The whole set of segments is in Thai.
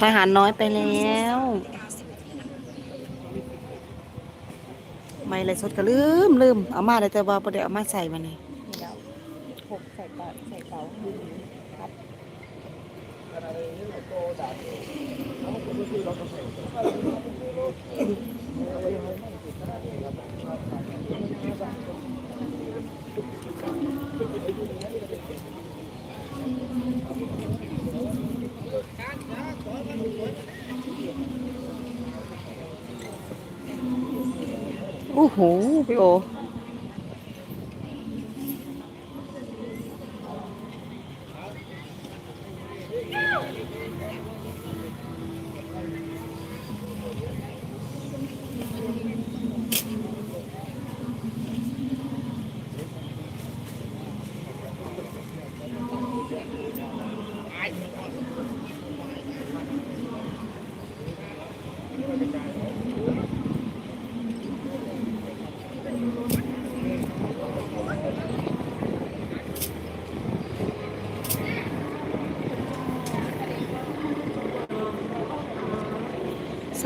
ทหารน้อยไปแล้ว ไม่เลยสดก็ลืมลืมเอามาเลยแต่ว่าประเดี๋ยวเอามาใส่มานี่นี่แล้วหกใส่ปากใส่เตาครับอ โหพี่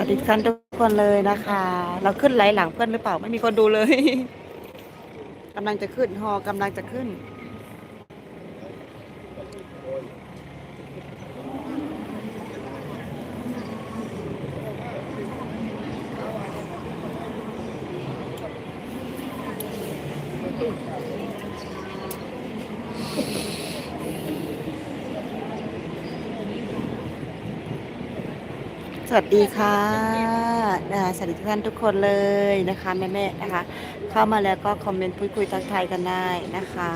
วัสดีท่านทุกคนเลยนะคะ เราขึ้นไหลหลังเพื่อนหรือเปล่าไม่มีคนดูเลยกำลังจะขึ้นฮอกำลังจะขึ้น สวัสดีค่ะนะคะสวัสดีทุกท่านทุกคนเลยนะคะแม่ๆนะคะ เข้ามาแล้วก็คอมเมนต์พูดคุยทักทายกันได้นะคะ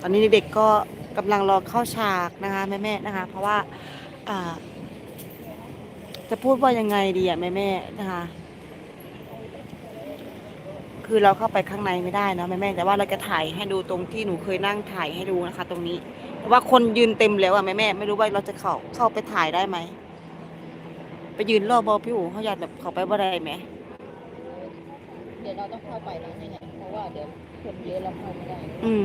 ตอนนี้เด็กก็กำลังรอเข้าฉากนะคะแม่ๆนะคะ เพราะว่าจะพูดว่ายังไงดีอะแม่ๆนะคะคือเราเข้าไปข้างในไม่ได้นะแม่ๆแต่ว่าเราจะถ่ายให้ดูตรงที่หนูเคยนั่งถ่ายให้ดูนะคะ ตรงนี้ ว่าคนยืนเต็มแล้วอะแม่แม่ๆไม่รู้ว่าเราจะเข้าเข้าไปถ่ายได้ไหมไปยืนรอบอพี่อู๋เขาอยากแบบเข้าไปบ่ได้ไหมเดี๋ยวเราต้องเข้าไปนะนี่ไงเพราะว่าเดี๋ยวคนเยอะเราเข้าไม่ได้ อืม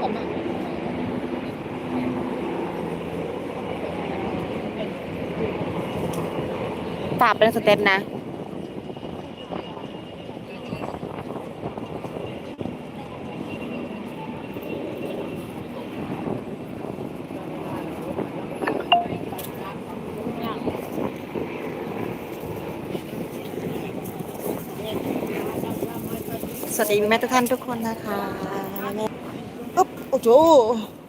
ขอบคุณ ปราบเป็นสเต็ปนะ สวัสดีแม่ทุกท่านทุกคนนะคะแม่อ๊บโอ้โห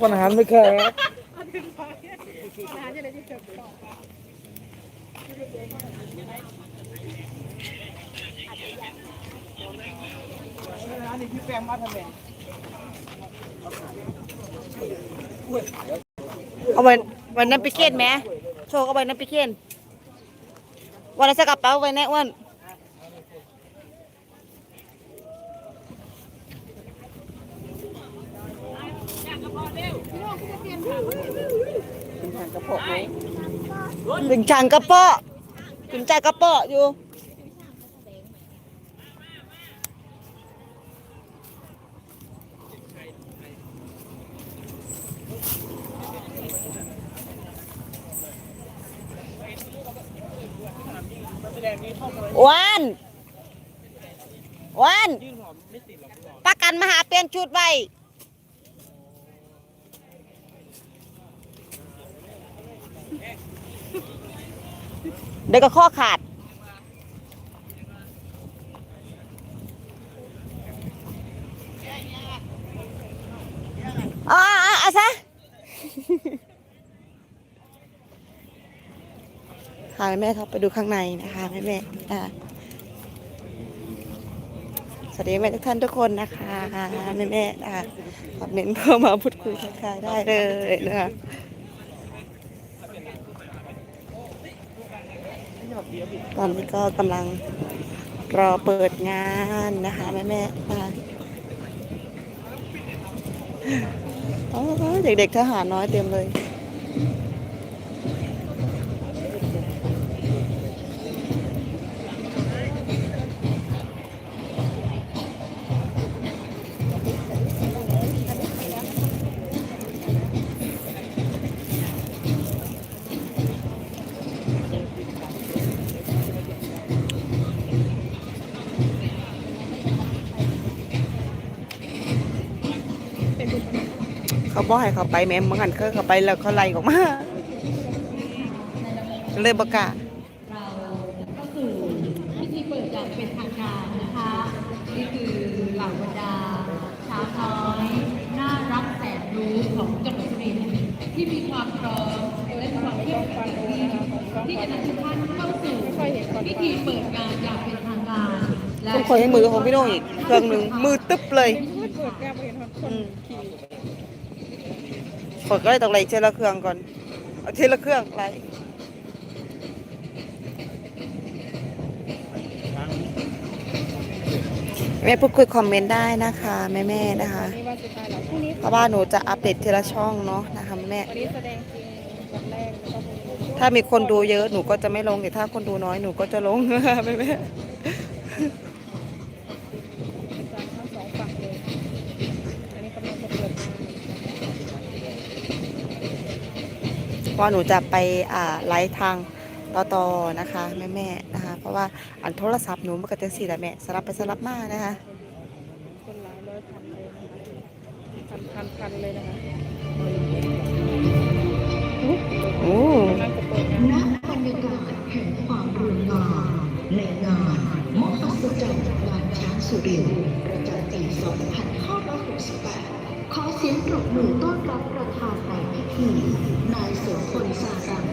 วันอาหารไหมครับเอาไว้วันนั้นไปเคนไหมโชว์เอาไว้นั้นไปเคนวันนั้นใส่กระเป๋าไว้แน่อ้วน ถึงช่างกระเปาะถึงใจกระเปาะอยู่วันวันประกันมาหาเปลี่ยนชุดไว้ เดี๋ยวก็ข้อขาดอ่าอ่าอะซะพาแม่ๆเขาไปดูข้างในนะคะแม่ๆอ่าวัสดีแม่ทุกท่านทุกคนนะคะแม่แม่ๆนะคะคอมเมนต์เข้ามาพูดคุยทักทายได้เลยนะคะ ตอนนี้ก็กำลังรอเปิดงานนะคะ แม่แม่ๆเด็กๆทหารน้อยเต็มเลย เขาบอกให้เขาไปแม่เมื่อหันเขาเขาไปแล้วเขาไล่ออกมาเลยประกล้าศเราก็คือพิธีเปิดอย่างเป็นทางการนะคะนี่คือเหล่าบรรดาชาวน้อยน่ารักแสนรู้ของจังหวัดสุรินทร์ที่มีความพร้อมและมีความเข้มแข็งที่จะนำทุกท่านเข้าสู่พิธีเปิดงานอย่างเป็นทางการและต้องคอยให้มือของพี่โน่อีกเครื่องหนึ่งมือตึ๊บเลย อืมกดก็เลยต้องไล่เทละเครื่องก่อน เอาเทละเครื่องไล่แม่พูดคุยคอมเมนต์ได้นะคะ แม่แม่นะคะนี่วันสุดท้ายแล้วพรุ่งนี้เพราะว่าหนูจะอัปเดตทีละช่องเนาะนะคะแม่ วันนี้แสดงจริงวันแรกแล้วก็พรุ่งนี้ถ้ามีคนดูเยอะหนูก็จะไม่ลงแต่ถ้าคนดูน้อยหนูก็จะลง แม่แม่ จากทั้งสองฝั่งเลย อันนี้กำลังจะเปิดงาน เพราะหนูจะไปอ่าไลฟ์ทางต่อต่อนะคะแม่แม่ๆนะคะ เพราะว่าอันโทรศัพท์หนูมันก็จะสี่แหละแม่สลับไปสลับมานะคะคนหลายร้อยพันเลยนะคะพันพันพันเลยนะคะโอ้กำลังจะเปิดงานณบรรยากาศแห่งความรุ่งงามในงานมหัศจรรย์งานช้างสุรินทร์ประจำปี 2568 ขอเสียงปรบมือต้อนรับประธานในพิธีนายโสพลสารัง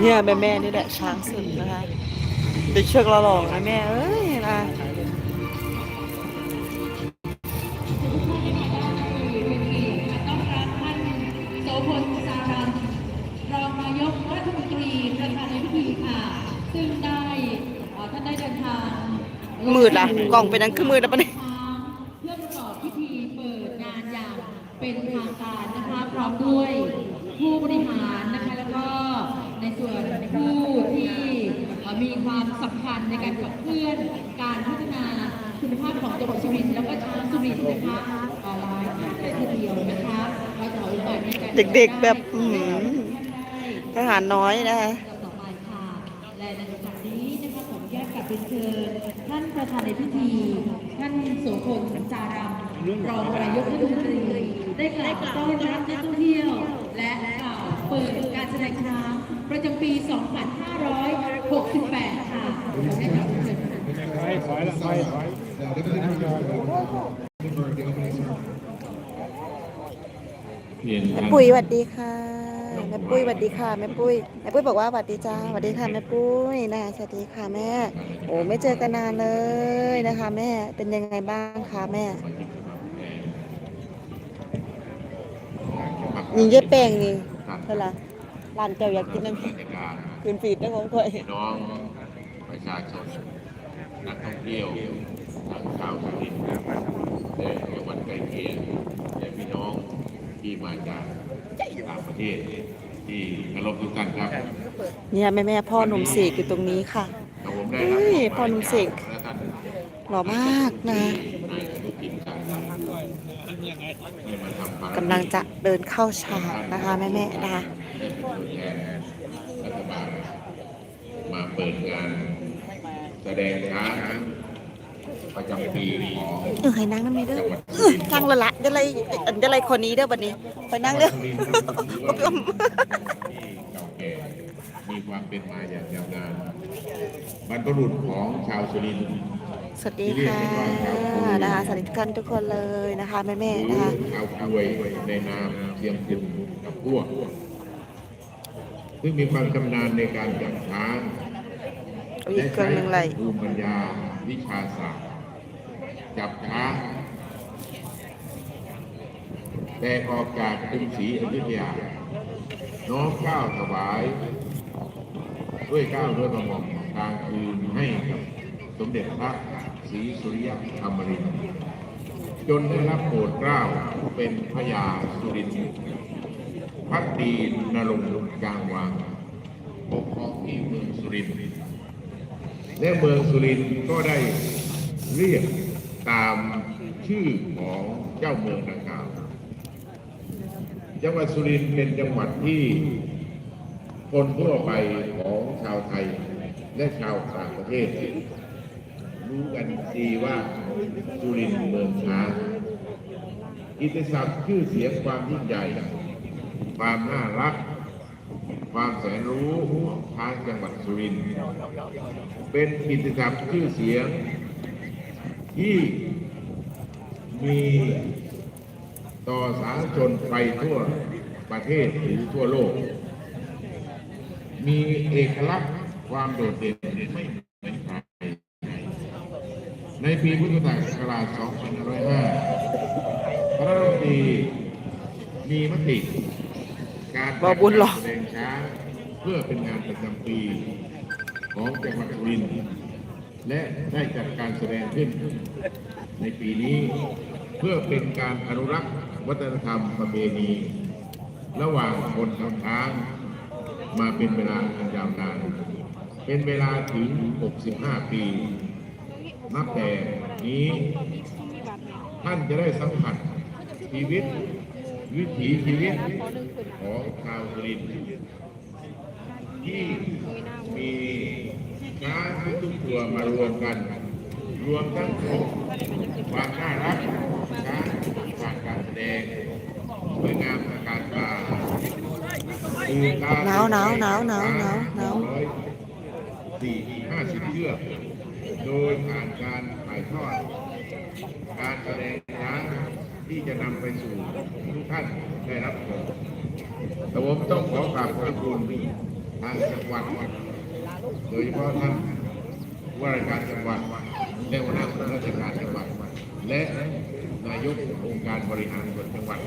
เนี่ยแม่แม่ๆนี่แหละช้างสุดนะคะเด็กเชือกละหลองนะแม่เอ้ยนะโสพลสารังรองนายกรัฐมนตรีประธานในพิธีค่ะซึ่งได้เอ่อท่านได้เดินทางมืดละกล่องเป็นนั้นคือมืดแล้วปะเนี่ย เพื่อประกอบพิธีเปิดงานอย่างเป็นทางการนะคะ พร้อมด้วยผู้บริหารนะคะ แล้วก็ในส่วนผู้ที่เอ่อ มีความสำคัญในการขับเคลื่อนการพัฒนาคุณภาพของจังหวัดสุรินทร์แล้วก็ชาวสุรินทร์นะคะเอ่อหลายท่านเลยทีเดียวนะคะเราจะขอโอกาสในการเด็กๆแบบอื้อหือทหารน้อยนะคะต่อไปค่ะและในโอกาสนี้นะคะผมแยกกับเป็นเชิญท่านประธานในพิธี ท่านโสพลจารัมรองนายกรัฐมนตรีได้กล่าวต้อนรับนักท่องเที่ยว และกล่าวเปิดการแสดงช้าง ประจำปี 2568 ค่ะขอให้กล่าวเชิญค่ะเรียแม่ปุ้ยสวัสดีค่ะแม่ปุ้ยสวัสดีค่ะแม่ปุ้ยแม่ปุ้ยบอกว่าสวัสดีจ้าสวัสดีค่ะแม่ปุ้ยนะคะสวัสดีค่ะแม่ โอ้ไม่เจอกันนานเลยนะคะ แม่เป็นยังไงบ้างคะแม่นี่เย็บแป้งนี่เท่าไหร่ ร้านเจ้าอยากกินน้ำราชการคืนฟีดได้ของข่อยพี่น้องประชาชนนักท่องเที่ยวทั้งชาวสุรินทร์และจังหวัดใกล้เคียงและพี่น้องที่มาจากต่างประเทศที่เคารพทุกท่านครับ เนี่ยแม่แม่พ่อหนุ่มเสกอยู่ตรงนี้ค่ะกับผมได้รับเฮ้ยมบหมายพ่อหนุ่มเสกจากท่านหล่อมากนะนายอนุทินชาญวิรุฬให้มาทำภารจกำลังจะเดินเข้าฉากนะคะแม่แม่ๆนะคะ ได้เป็นตัวแทนรัฐบาลมา เปิดงานแสดงช้างประจำปีของเออให้นั่งนั่นนี่เด้อเออนั่งและละจะไรจะไรคนนี้เด้อบัดนี้ ไปนั่งเด้อสุรินทร์ถือว่าเป็นที่เก่าแก่มีความเป็นมาอย่างยาวนานบรรพบุรุษของชาวสุรินทร์สวัสดีค่ะนะคะสวัสดีทุกท่านทุกคนเลยนะคะแม่แม่ๆนะคะชาวกวยในนามเชียงคุณกับพวกซึ่งมีความชำนาญในการจับช้างเอีกเครื่องหนึ่งเลยภูมิปัญญาวิชาศาสตร์จับช้างแต่ออกจากกรุงศรีอยุธยา น้อมเกล้าวถวาย ด้วยเกล้าวด้วยกระหม่อมกลางคืนให้กับสมเด็จพระศรีสุริยธรรมรินจนได้รับโปรดเกล้าเป็นพระยาสุรินทร์พักดีนรงค์กลางวางปกครองที่เมืองสุรินทร์ และเมืองสุรินทร์ก็ได้เรียกตามชื่อของเจ้าเมืองดังกล่าวจังหวัดสุรินทร์เป็นจังหวัดที่คนทั่วไปของชาวไทยและชาวต่างประเทศ รู้กันดีว่าสุรินทร์เมืองช้างกิตติศัพท์ชื่อเสียงความยิ่งใหญ่ ความน่ารัก ความแสนรู้ของช้างจังหวัดสุรินทร์เป็นกิตติศัพท์ชื่อเสียง ที่มีต่อสาธารณชนไปทั่วประเทศหรือทั่วโลก มีเอกลักษณ์ความโดดเด่นไม่เหมือนใครในปีพุทธศักราช 2505พระรัฐมนตรีมีมติ บบุญหรอแสดงช้างเพื่อเป็นงานประจำปีของจังหวัดสุรินทร์และได้จัดการแสดงขึ้น ในปีนี้เพื่อเป็นการอนุรักษ์วัฒนธรรมประเพณี ระหว่างคนกับช้าง มาเป็นเวลาอันยาวนาน เป็นเวลาถึง 65 ปี นับแต่นี้ท่านจะได้สัมผัสชีวิต วิถีชีวิตของชาวสุรินที่มีช้างทุกตัวมารวมกัน รวมทั้งความน่ารักช้างผ่านการแสดงสวยงามตระการตาคือตหนาวหนาวหนาวหนาวหนาวหนาวสี่ห้าสิบเชือกโดยผ่านการถ่ายทอดการแสดงช้าง ที่จะนำไปสู่ทุกท่านได้รับชมแต่ผมต้องขอกราบขอบคุณทางจังหวัดโดยเฉพาะท่านว่าราชการจังหวัดและหัวหน้าส่วนราชการจังหวัด และนายกองค์การบริหารส่วนจังหวัด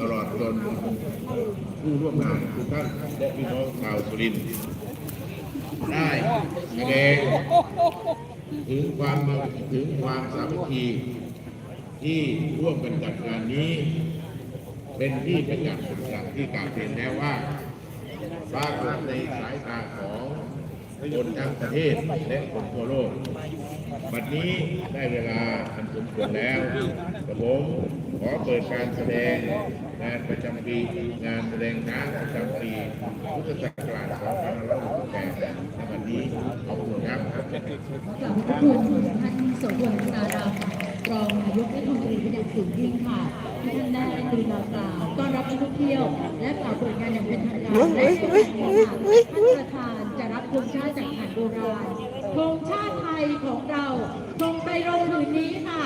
ตลอดจนผู้ร่วมงานทุกท่านและพี่น้องชาวสุรินทร์ได้แสดงถึงความถึงความสามัคคี ที่ร่วมกันจัดงานนี้ เป็นที่ประจักษ์จากที่กล่าวเรียนแล้วว่าปรากฏในสายตาของคนทั้งประเทศและคนทั่วโลก บัดนี้ได้เวลาอันสมควรแล้วกระผมขอเปิดการแสดงงานประจำปีงานแสดงช้างประจำปีพุทธศักราช2568ในวันนี้ขอบคุณครับขอบขอบคุณท่านโสพลสาราม รองนายกรัฐมนตรีเป็นอย่างสูงยิ่งค่ะที่ท่านได้กรุณากล่าวต้อนรับนักท่องเที่ยว และกล่าวเปิดงานอย่างเป็นทางการเฮ้ยเฮ้ยเฮ้ยเฮ้ยเฮ้ยท่านประธานจะรับธงชาติจากฐานโบราณธงชาติไทยของเราธงไตรรงค์ผืนนี้ค่ะ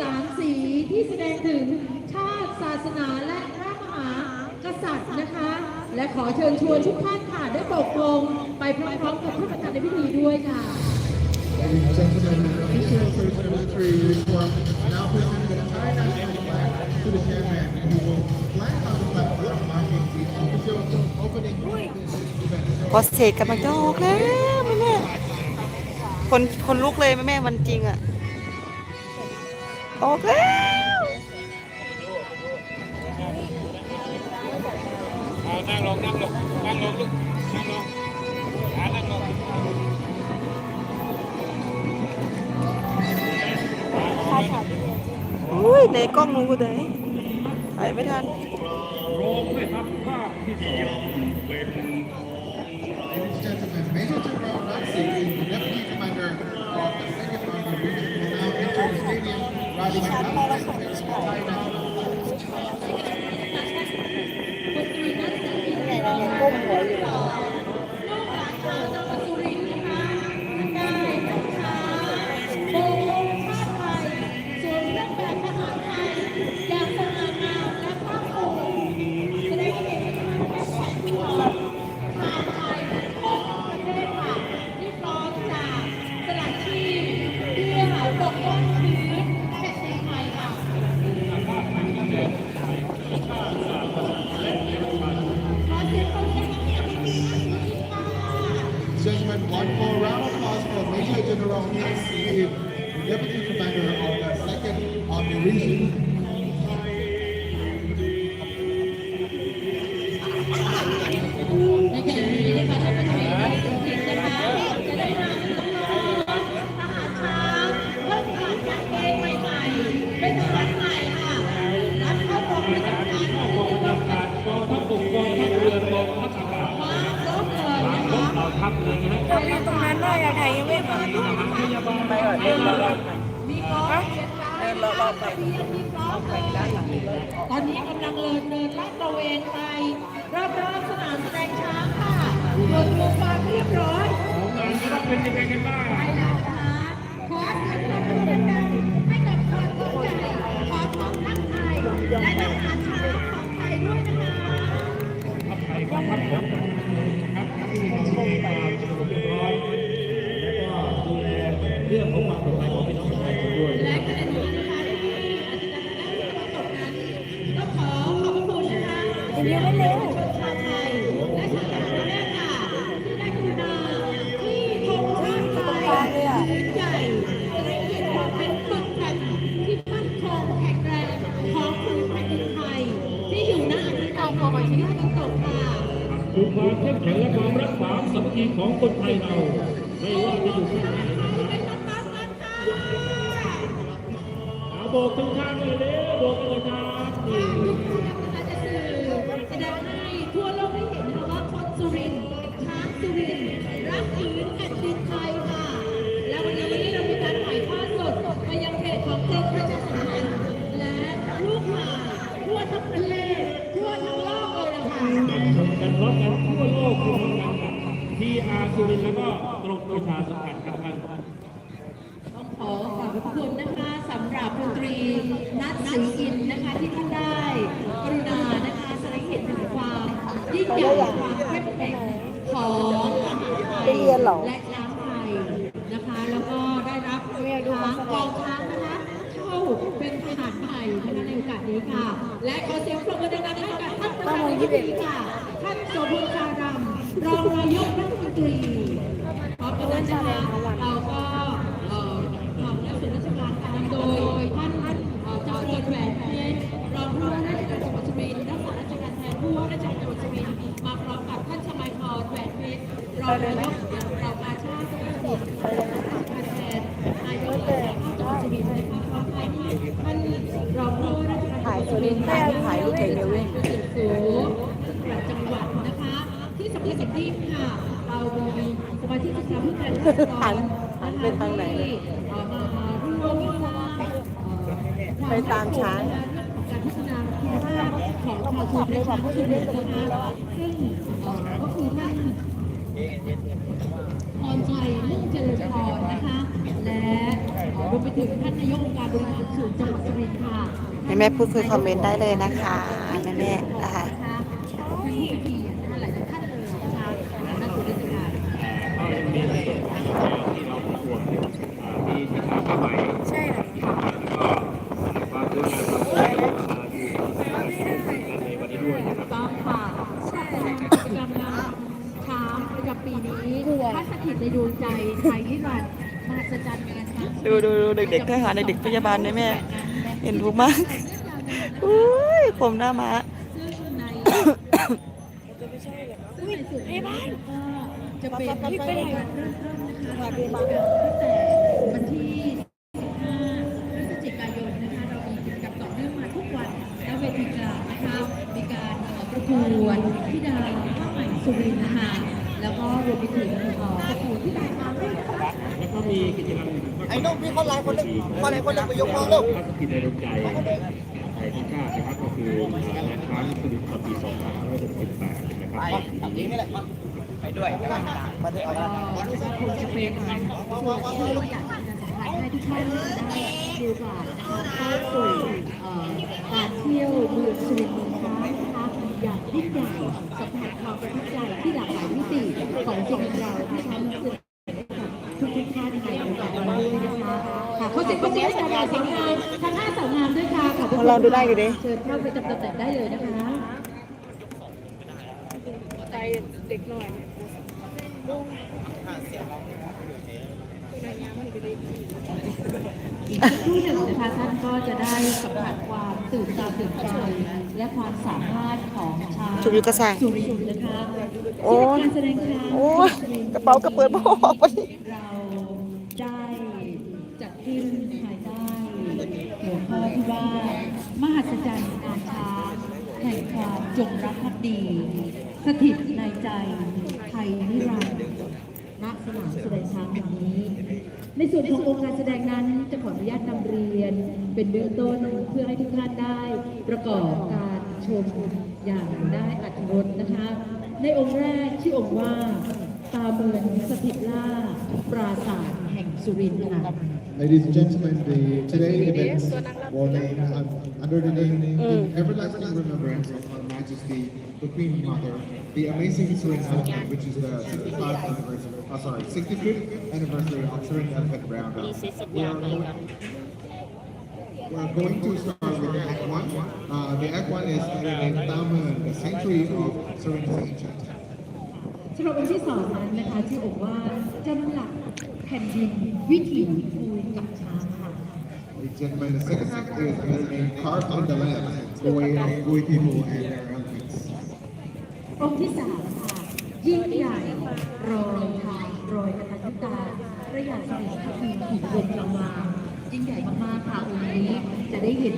สามสีที่แสดงถึงชาติศาสนาและพระมหากษัตริย์นะคะ และขอเชิญชวนทุกท่านค่ะได้ปกครองไปพร้อมๆกับท่านประธานในพิธีด้วยค่ะ Ladies and gentlemen, the official first military report now presenting the Thai national flag to the chairman, who will flag on the platform marking the official opening of this event. พอเสกกำลังจะออกแล้วแม่แม่คนคนลุกเลยแม่แม่มันจริงอะออกแล้วนั่งลงนั่งลงนั่งลงลูก อุ้ยในกล้องหนูกูไหนถ่ายไม่ทัน Ladies and gentlemen, Major General Ramsey, the าติตะวันตกค่ะคือความเข้มแข็งและความรักความสามัคคีของคนไทยเราไม่ว่าจะอยู่ที่ไหนเอาโบกทุกท่านเลย ทีอาร์สุรินแล้วก็กรมประชาสัมพันธ์ครับท่านต้องขอขอบคุณนะคะสำหรับดนตรีนัดสีอินนะคะที่ท่านได้กรุณานะคะแสดงเห็นถึงความยิ่งใหญ่ความเข้มแข็งของไทยและช้างไทยนะคะ แล้วก็ได้รับช้างกองช้างนะคะเข้าเป็นทหารไทยนะคะในโอกาสนี้ค่ะ และขอเสียงปรบมือดังๆให้กับท่านประธานธิบดีค่ะท่านโสพลจารัมรองนายกรัฐมน ตรีพร้อมกันนั้นนะคะเราก็เอ่อของและส่วนราชการตามโดยท่านเอ่อเจ้าตัวแหวนเพชรรองผู้ว่าราชการจังหวัดสุรินทร์รักษาราชการแทนผู้ว่าราชการจังหวัดสุรินทร์มาพร้อมกับท่านชมัยพรแหวนเพชรรองนายกเหล่ากาชาติจังหวัดสุรินทร์รักษาราชการแทนนายกากาชาติจังหวัดสุรินทร์นะคะพร้อมกันท่านรองผู้ว่าราชการจังหวัดสุรินทร์ถ่ายรูปเดียวเองสูงจังหวัดนะคะ ที่สำคัญอย่างยิ่งค่ะเรามีสมาชิกสภาผู้แทนราษฎรหันหันไปทางไหนที่เอ่อมาร่วมสร้างเอ่อไปตามช้างการพัฒนาคุณภาพของชาวชนและชาวชุมชนนะคะซึ่งเอ่อก็คือท่านพรชัยมุ่งเจริญพรนะคะ และเอ่อรวมไปถึงท่านนายกองค์การบริหารส่วนจังหวัดสุรินทร์ค่ะแม่แม่ๆพูดคุยคอมเมนต์ได้เลยนะคะแม่แม่ ในส่วนของที่เราประกวดอ่ามีที่ขาผ้าไหมใช่ค่ะแล้วก็ความสวยงามความสวยงามที่ในวันนี้ด้วยนะครับต้องค่ะใช่กิจกรรมงานช้างประจำปีนี้ท่านสถิตในดวงใจไทยนิรันดร์มหัศจรรย์งานช้างดูดูดูเด็กๆทหารเด็กๆพยาบาลแม่แม่ๆเห็นทุกมากอุ้ยผมหน้าม้าซึ่งในซึ่งในส่วนนี้ก็ จะเป็นการเริ่มต้นนะคะกิจกรรมตั้งแต่วันที่ 15 พฤศจิกายนนะคะ เรามีกิจกรรมต่อเนื่องมาทุกวันและเวทีกลางนะคะมีการประกวดที่ดาผ้าไหม่สุรินทร์นะคะแล้วก็รวมไปถึงประกวดที่ดามาด้วยนะคะแล้วก็มีกิจกรรมไอ้นุ่มพี่คนไลน์คนหนึ่งคนไหนคนหนึ่งไปยกมือลูกกิจในดวงใจไทยที่ชาตินะครับก็คืองานช้างสุรินทร์ปี2568นะครับไปนี้นี่แหละ ไปด้วยมาด้วยเอาก็คงจะเป็นส่วนที่อยากจะสัมพันธ์ให้ทุกท่านได้มีโอกาสนะคะเข้าสู่เอ่อการเที่ยวเมืองสุรินทร์เมืองช้างนะคะอย่างยิ่งใหญ่สัมผัสความประทับใจที่หลากหลายมิติของสุรินทร์เราที่ทำให้เกิดทุกทุกๆท่านในโอกาสนี้ด้วยนะคะค่ะขอเสียงปรบมือให้กับเราสาวงามทั้งห้าสาวงามด้วยค่ะขอบคุณลองดูได้อยู่ดิเชิญเข้าไปจำตำแหน่งได้เลยนะคะใจเด็กหน่อย อีกสักครู่หนึ่งนะคะท่านก็จะได้สัมผัสความตื่นตาตื่นใจและความสามารถของชาวชุดยุทธศาสตร์สุรินทร์นะคะโอ้ยที่การแสดงครั้งโอ้ยกระเป๋ากระเปิดบ่ออกไป เราได้จัดขึ้นภายใต้หัวข้อที่ว่ามหัศจรรย์การช้างแห่งความจงรักภักดี สถิตในใจไทยนิรันดร์ณสนามแสดงช้างแห่งนี้ ในส่วนขององค์การแสดงนั้นจะขออนุญาตนำเรียน เป็นเบื้องต้นเพื่อให้ทุกท่านได้ ประกอบการชมอย่างได้อัธรสนะคะ ในองค์แรกชื่อองค์ว่าตาเมืองสถิตล่าปราสาทแห่งสุรินทร์ค่ะ Ladies and gentlemen, the today event will name um, under the name Everlasting Remembrance of Her Majesty the Queen Mother, the amazing Surin Elephant, which is the 65th anniversary, oh sorry, 65th anniversary of Surin Elephant Roundup. We are going, we're going to start with Act One. Uh, the Act One is under the name Taman, the Sanctuary of Surin's Ancient. สำหรับองค์ที่สองนั้นนะคะชื่อองค์ว่าจำหลักแผ่นดินวิถีภูกับช้างค่ะ Ladies and gentlemen, the second act is under the name Carved on the Land, the way of Gui people and their elephants. องค์ที่สามค่ะ ยิ่งใหญ่รอยทางรอยกระทันตาพระยาสิริพักดีถูกลมลงมายิ่งใหญ่มากๆค่ะองค์นี้จะได้เห็น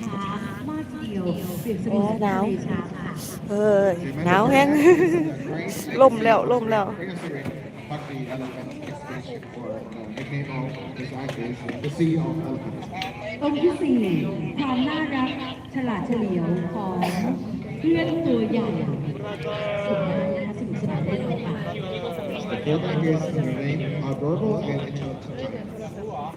ช้างมากเดียวเปรียบเสมือนโอ้หนาวเลช้างค่ะเฮ้ยหนาวแห้งล่มแล้วล่มแล้ว Pakri Elephant Exhibition, or nickname of this act is the Sea of Elephants. องค์ที่สี่ความน่ารักฉลาดเฉลียวของเพื่อนตัวใหญ่ สุดท้ายนะคะสนุกสนานได้เลยค่ะ The fourth act is under the name Adorable and Intelligent.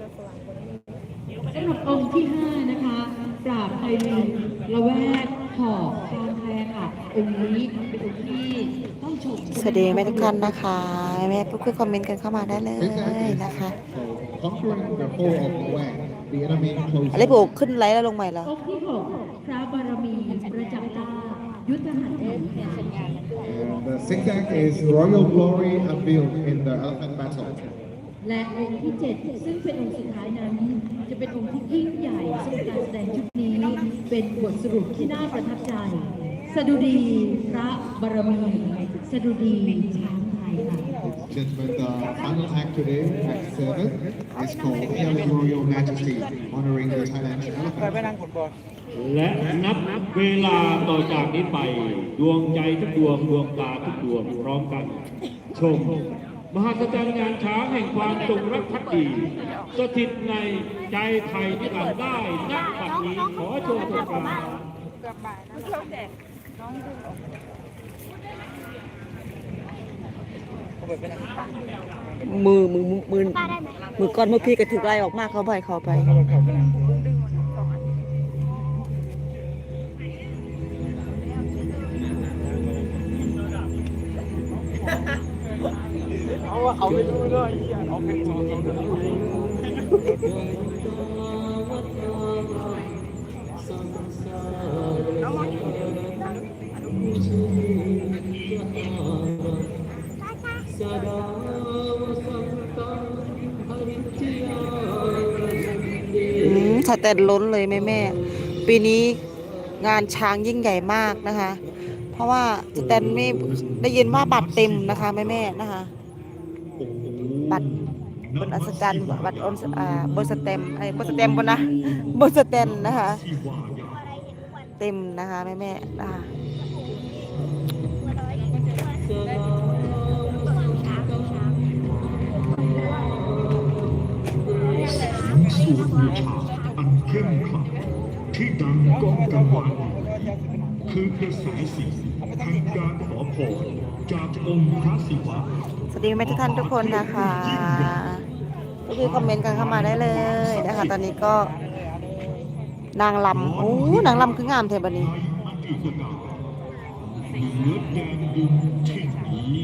สำหรับองค์ที่ 5 นะคะ ปราบไพลินละแวกหอกคางแคลค่ะองค์นี้เป็นองค์ที่ต้องชมสวัสดีแม่ทุกท่านนะคะแม่พูดคุยคอมเมนต์กันเข้ามาได้เลย This act is นะคะ called Conquering the Foe of the Wang, the enemy close. อะไรผูกขึ้นไลฟ์แล้วลงใหม่แล้วองค์ที่ 6 พระบารมีประจักษ์ตายุทธหัตถีค่ะ And the sixth act is Royal Glory Unveiled in the Elephant Battle. และองค์ที่ 7 ซึ่งเป็นองค์สุดท้ายนั้น จะเป็นองค์ที่ยิ่งใหญ่ซึ่งการแสดงชุดนี้เป็นบทสรุปที่น่าประทับใจ สดุดีพระบารมีสดุดีช้าง Gentlemen, the final act today, Act 7, is called Hailing Royal Majesty, honoring the Thailand elephant. และนับเวลาต่อจากนี้ไป ดวงใจทุกดวง ดวงตาทุกดวงพร้อมกัน ชม มหัศจรรย์งานช้างแห่งความจงรักภักดี สถิตในใจไทยที่อ่านได้นักบัดนี้ขอโชว์ตัวกลางมืองดู มือมือมือมือก้อนมือพี่ก็ถือไล่ออกมากเข้าไปเข้าไปอื มสแตนล้นเลยแม่แม่ปีนี้งานช้างยิ่งใหญ่มากนะคะ เพราะว่าสแตนไม่ได้ยินว่าบัตรเต็มนะคะแม่แม่นะคะ บัตรบนอัศจรรย์บัตรออนอ่าบนสเต็มไอ้บนสเต็มบนนะบนสแตนนะคะ เต็มนะคะแม่แม่นะคะ งก้องกังวานคือกระแสเสียงแห่งการขอพรจากองค์พระศิวะสวัสดีแม่ทุกท่านทุกคนนะคะก็คือคอมเมนต์กันเข้ามาได้เลยนะคะ ตอนนี้ก็ นางลำโอ้นางลำคืองามเทบันนี้ในอดีตการเหนือแดนดินเช่นนี้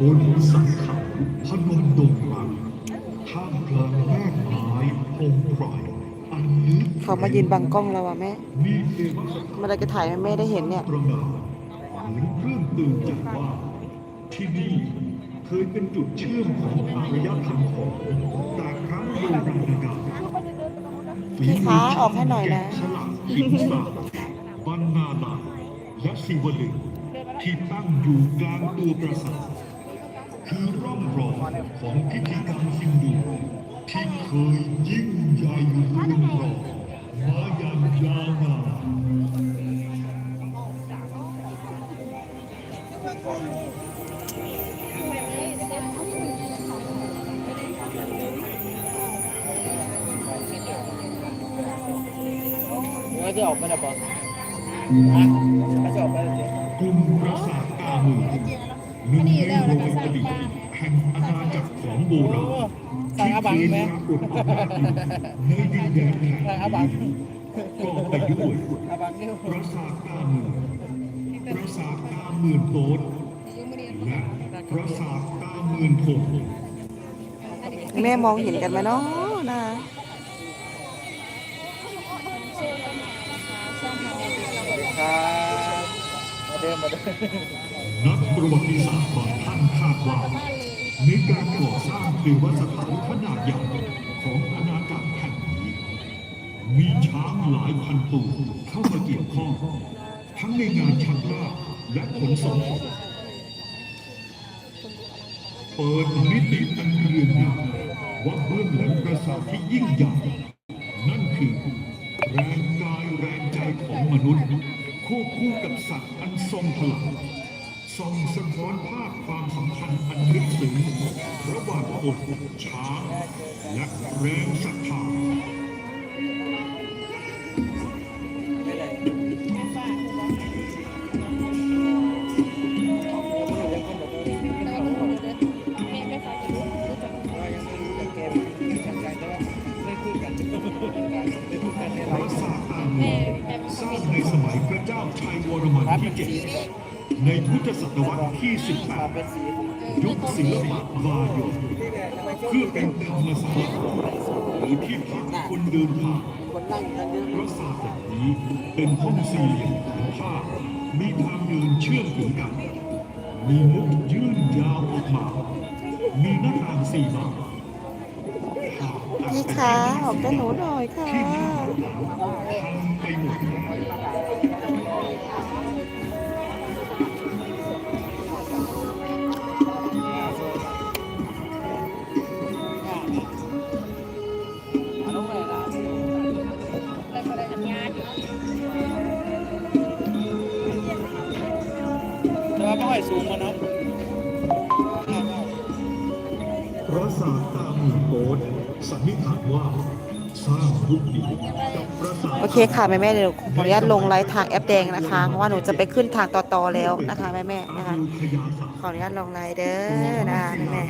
บนสันเขาพนมดงรังท่ามกลางแม่ไม้พงไรอันนี้ขามายืนบังกล้องเราอะแม่มีเทวสถาจะถ่ายให้แม่ได้เห็นเนี่ย ปรือเครื่องตื่นใจว่า ที่นี่เคยเป็นจุดเชื่อมของอารยธรรมของแต่ครั้งโบราณกาลฝีมืะออกให้หน่อยนะ แกะสลักหินสาบบรรณาลาและสิวลึงที่ตั้งอยู่กลางตัวปราสาท คือร่องรอยของพิธีกรรมฮินดูที่เคยยิ่งใหญ่รืองรองมาอย่างยาวนานก็จะออกมาแล้วปะก็จะออกมาแล้วกลุ่มปราสาทกาเมืองหนึ่งในโรยอดีตแห่งอาณาจักรของโบราณที่เคยปรากฏออกมาในดินแดนแห่งนี้ก็ไปด้วยอาบังนี่ปราสาทกาเมืองปราสาทกาเมืองโตดและปราสาทกาเมืองพงแม่มองเห็นกันไหมเนาะนะครับมาเดิมมาเดิม นักประวัติศาสตร์บางท่านคาดว่าในการก่อสร้างเทวสถานขนาดใหญ่ของอาณาจักรแห่งนี้ มีช้างหลายพันตัวเข้ามาเกี่ยวข้อง ทั้งในงานชักลากและขนส่งเปิดมิติอันเรืองรางว่าเบื้องหลังปราสาทที่ยิ่งใหญ่นั่นคือแรงกายแรงใจของมนุษย์ควบคู่กับสัตว์อันทรงพลัง ส่องสะท้อนภาพความสัมพันธ์อันลึกซึ้งระหว่างคนช้างและแรงศรัทธา ในพุทธศตวรรษที่ 18 ยุคศิลปะวายนเพื่อเป็นธรรมสถานหรือที่พักคนเดินผ่านปราสาทแบบนี้เป็นห้องสี่เหลี่ยมผืนผ้ามีทางเดินเชื่อมถึงกัน มีมุกยื่นยาวออกมา มีหน้าต่างสี่บานพี่คะออกกันหนูหน่อยค่ะที่ทำไปหมด สูงมานะปราสาทตาหมื่นโกดสันนิษฐานว่าสร้างยุคเดีกับปราสาทโอเคค่ะแม่แม่เดี๋ยวขออนุญาตลงไลฟ์ทางแอปแดงนะคะ เพราะว่าหนูจะไปขึ้นทางต่อๆแล้วนะคะแม่แม่นะคะขออนุญาตลงไลฟ์เด้อนะคะแม่แม่